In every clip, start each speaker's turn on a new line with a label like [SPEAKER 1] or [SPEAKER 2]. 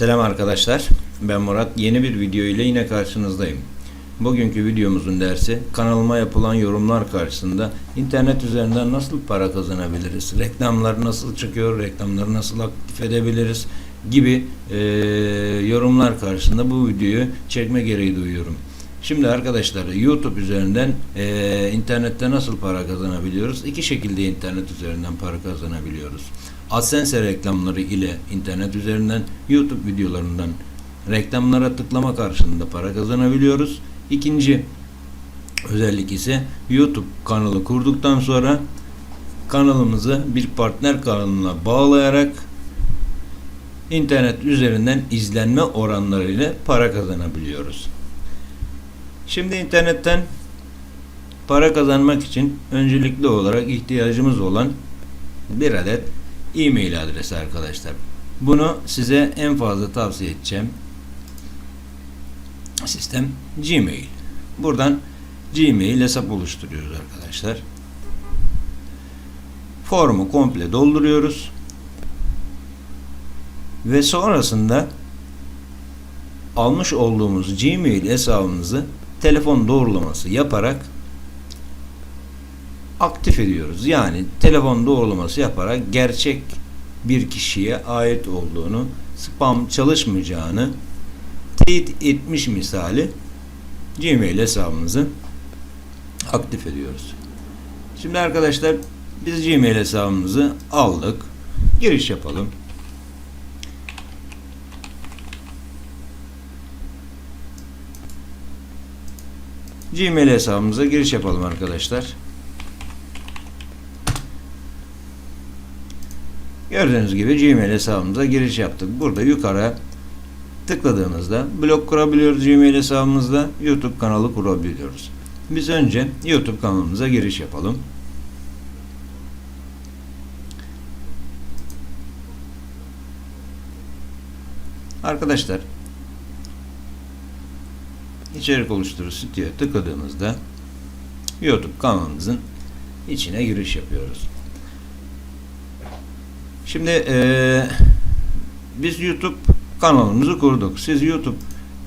[SPEAKER 1] Selam arkadaşlar. Ben Murat. Yeni bir video ile yine karşınızdayım. Bugünkü videomuzun dersi kanalıma yapılan yorumlar karşısında internet üzerinden nasıl para kazanabiliriz, reklamlar nasıl çıkıyor, reklamları nasıl aktif edebiliriz gibi eee, yorumlar karşısında bu videoyu çekme gereği duyuyorum. Şimdi arkadaşlar YouTube üzerinden eee, internette nasıl para kazanabiliyoruz? İki şekilde internet üzerinden para kazanabiliyoruz. AdSense reklamları ile internet üzerinden YouTube videolarından reklamlara tıklama karşılığında para kazanabiliyoruz. İkinci özellik ise YouTube kanalı kurduktan sonra kanalımızı bir partner kanalına bağlayarak internet üzerinden izlenme oranları ile para kazanabiliyoruz. Şimdi internetten para kazanmak için öncelikli olarak ihtiyacımız olan bir adet e-mail adresi arkadaşlar. Bunu size en fazla tavsiye edeceğim sistem Gmail. Buradan Gmail hesap oluşturuyoruz arkadaşlar. Formu komple dolduruyoruz. Ve sonrasında almış olduğumuz Gmail hesabımızı telefon doğrulaması yaparak aktif ediyoruz. Yani telefon doğrulaması yaparak gerçek bir kişiye ait olduğunu, spam çalışmayacağını teyit etmiş misali Gmail hesabımızı aktif ediyoruz. Şimdi arkadaşlar biz Gmail hesabımızı aldık. Giriş yapalım. Gmail hesabımıza giriş yapalım arkadaşlar. Gördüğünüz gibi Gmail hesabımıza giriş yaptık. Burada yukarı tıkladığımızda blog kurabiliyoruz Gmail hesabımızda. YouTube kanalı kurabiliyoruz. Biz önce YouTube kanalımıza giriş yapalım. Arkadaşlar içerik oluşturur stüdyoya tıkladığımızda YouTube kanalımızın içine giriş yapıyoruz. Şimdi eee, biz YouTube kanalımızı kurduk. Siz YouTube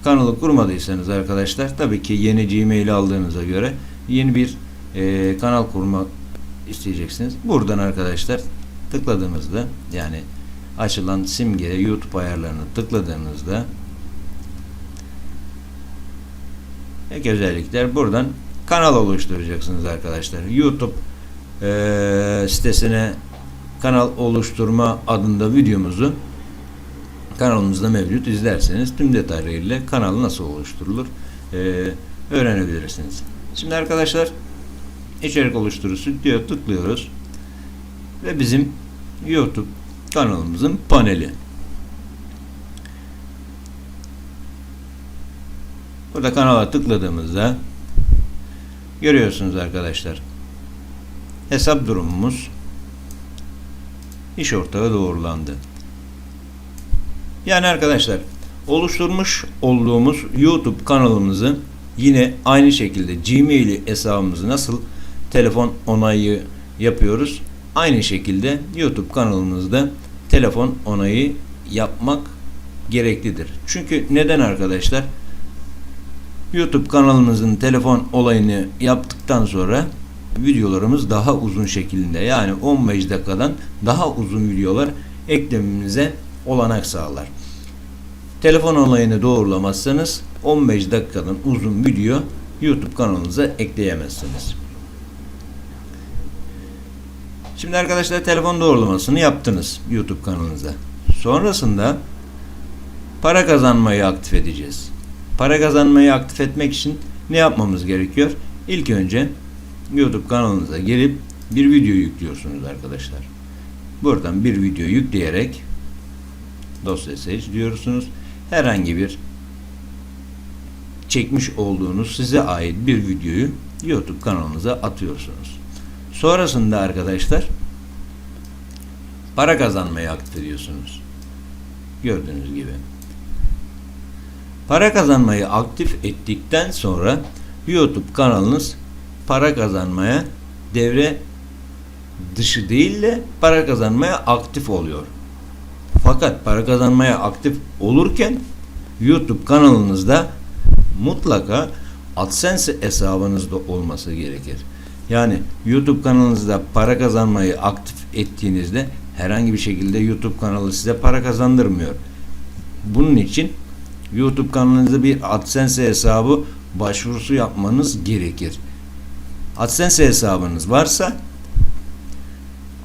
[SPEAKER 1] kanalı kurmadıysanız arkadaşlar tabii ki yeni Gmail aldığınıza göre yeni bir eee, kanal kurma isteyeceksiniz. Buradan arkadaşlar tıkladığınızda yani açılan simge YouTube ayarlarını tıkladığınızda ek özellikler buradan kanal oluşturacaksınız arkadaşlar. YouTube eee, sitesine kanal oluşturma adında videomuzu kanalımızda mevcut izlerseniz tüm detaylarıyla kanal nasıl oluşturulur eee, öğrenebilirsiniz. Şimdi arkadaşlar içerik oluşturu stüdyoya tıklıyoruz ve bizim YouTube kanalımızın paneli. Burada kanala tıkladığımızda görüyorsunuz arkadaşlar hesap durumumuz iş ortağı doğrulandı. Yani arkadaşlar oluşturmuş olduğumuz YouTube kanalımızı yine aynı şekilde Gmail hesabımızı nasıl telefon onayı yapıyoruz. Aynı şekilde YouTube kanalımızda telefon onayı yapmak gereklidir. Çünkü neden arkadaşlar? YouTube kanalımızın telefon olayını yaptıktan sonra videolarımız daha uzun şekilde yani 15 dakikadan daha uzun videolar eklememize olanak sağlar. Telefon olayını doğrulamazsanız 15 dakikadan uzun video YouTube kanalınıza ekleyemezsiniz. Şimdi arkadaşlar telefon doğrulamasını yaptınız YouTube kanalınıza. Sonrasında para kazanmayı aktif edeceğiz. Para kazanmayı aktif etmek için ne yapmamız gerekiyor? İlk önce YouTube kanalınıza gelip bir video yüklüyorsunuz arkadaşlar. Buradan bir video yükleyerek dosya seç diyorsunuz. Herhangi bir çekmiş olduğunuz size ait bir videoyu YouTube kanalınıza atıyorsunuz. Sonrasında arkadaşlar para kazanmayı aktif ediyorsunuz. Gördüğünüz gibi. Para kazanmayı aktif ettikten sonra YouTube kanalınız para kazanmaya devre dışı değil de para kazanmaya aktif oluyor. Fakat para kazanmaya aktif olurken YouTube kanalınızda mutlaka AdSense hesabınızda olması gerekir. Yani YouTube kanalınızda para kazanmayı aktif ettiğinizde herhangi bir şekilde YouTube kanalı size para kazandırmıyor. Bunun için YouTube kanalınızda bir AdSense hesabı başvurusu yapmanız gerekir. AdSense hesabınız varsa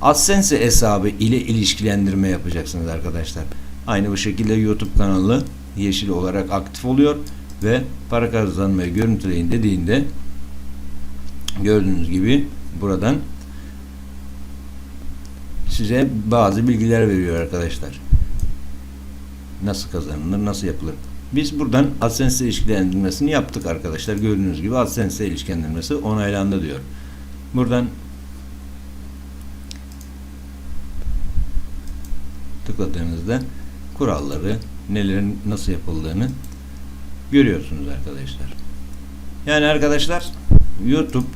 [SPEAKER 1] AdSense hesabı ile ilişkilendirme yapacaksınız arkadaşlar. Aynı bu şekilde YouTube kanalı yeşil olarak aktif oluyor ve para kazanmayı görüntüleyin dediğinde gördüğünüz gibi buradan size bazı bilgiler veriyor arkadaşlar. Nasıl kazanılır, nasıl yapılır. Biz buradan AdSense ilişkilendirmesini yaptık arkadaşlar. Gördüğünüz gibi AdSense ilişkilendirmesi onaylandı diyor. Buradan tıkladığınızda kuralları, nelerin nasıl yapıldığını görüyorsunuz arkadaşlar. Yani arkadaşlar YouTube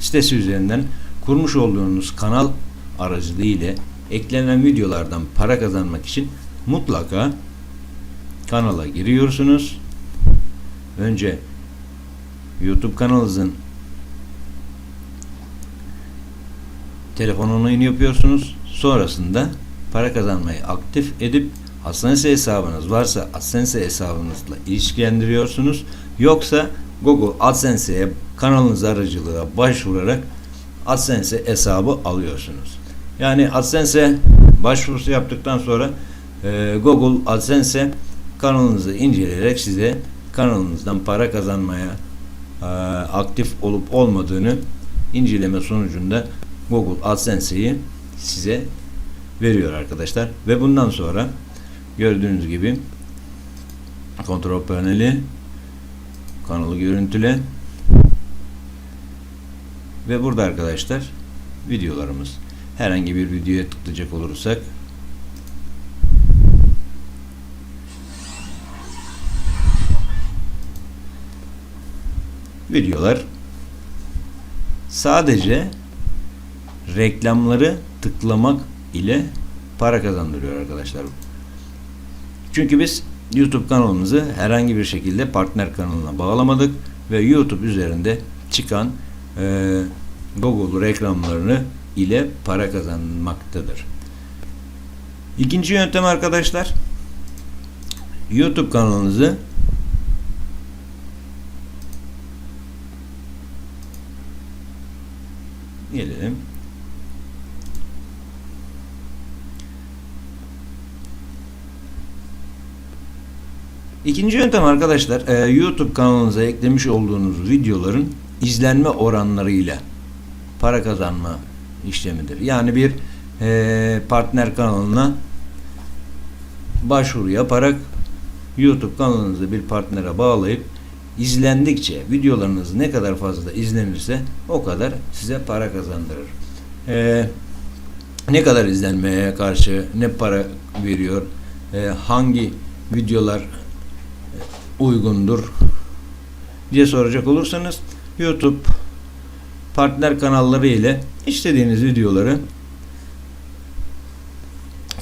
[SPEAKER 1] sitesi üzerinden kurmuş olduğunuz kanal aracılığıyla eklenen videolardan para kazanmak için mutlaka kanala giriyorsunuz. Önce YouTube kanalınızın telefon yapıyorsunuz. Sonrasında para kazanmayı aktif edip AdSense hesabınız varsa AdSense hesabınızla ilişkilendiriyorsunuz. Yoksa Google AdSense'ye kanalınız aracılığıyla başvurarak AdSense hesabı alıyorsunuz. Yani AdSense başvurusu yaptıktan sonra e, Google AdSense kanalınızı inceleyerek size kanalınızdan para kazanmaya e, aktif olup olmadığını inceleme sonucunda Google AdSense'yi size veriyor arkadaşlar. Ve bundan sonra gördüğünüz gibi kontrol paneli kanalı görüntüle ve burada arkadaşlar videolarımız herhangi bir videoya tıklayacak olursak videolar sadece reklamları tıklamak ile para kazandırıyor arkadaşlar. Çünkü biz YouTube kanalımızı herhangi bir şekilde partner kanalına bağlamadık ve YouTube üzerinde çıkan e, Google reklamlarını ile para kazanmaktadır. İkinci yöntem arkadaşlar YouTube kanalınızı İkinci yöntem arkadaşlar e, YouTube kanalınıza eklemiş olduğunuz videoların izlenme oranlarıyla para kazanma işlemidir. Yani bir e, partner kanalına başvuru yaparak YouTube kanalınızı bir partnere bağlayıp izlendikçe videolarınız ne kadar fazla izlenirse o kadar size para kazandırır. E, ne kadar izlenmeye karşı ne para veriyor, e, hangi videolar uygundur diye soracak olursanız YouTube partner kanalları ile istediğiniz videoları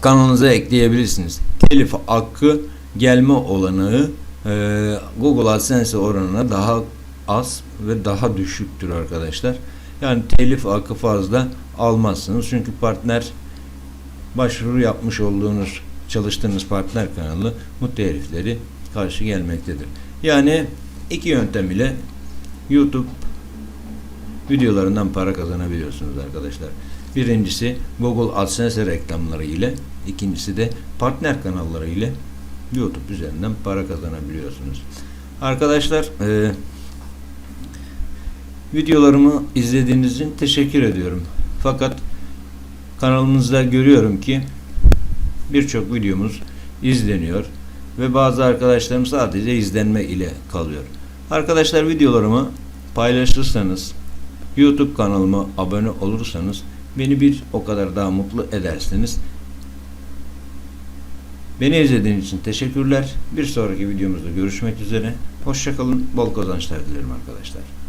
[SPEAKER 1] kanalınıza ekleyebilirsiniz. Telif hakkı gelme olanağı e, Google AdSense oranına daha az ve daha düşüktür arkadaşlar. Yani telif hakkı fazla almazsınız. Çünkü partner başvuru yapmış olduğunuz çalıştığınız partner kanalı bu telifleri karşı gelmektedir. Yani iki yöntem ile YouTube videolarından para kazanabiliyorsunuz arkadaşlar. Birincisi Google AdSense reklamları ile, ikincisi de partner kanalları ile YouTube üzerinden para kazanabiliyorsunuz. Arkadaşlar e, videolarımı izlediğiniz için teşekkür ediyorum. Fakat kanalımızda görüyorum ki birçok videomuz izleniyor ve bazı arkadaşlarım sadece izlenme ile kalıyor. Arkadaşlar videolarımı paylaşırsanız, YouTube kanalıma abone olursanız beni bir o kadar daha mutlu edersiniz. Beni izlediğiniz için teşekkürler. Bir sonraki videomuzda görüşmek üzere. Hoşçakalın. Bol kazançlar dilerim arkadaşlar.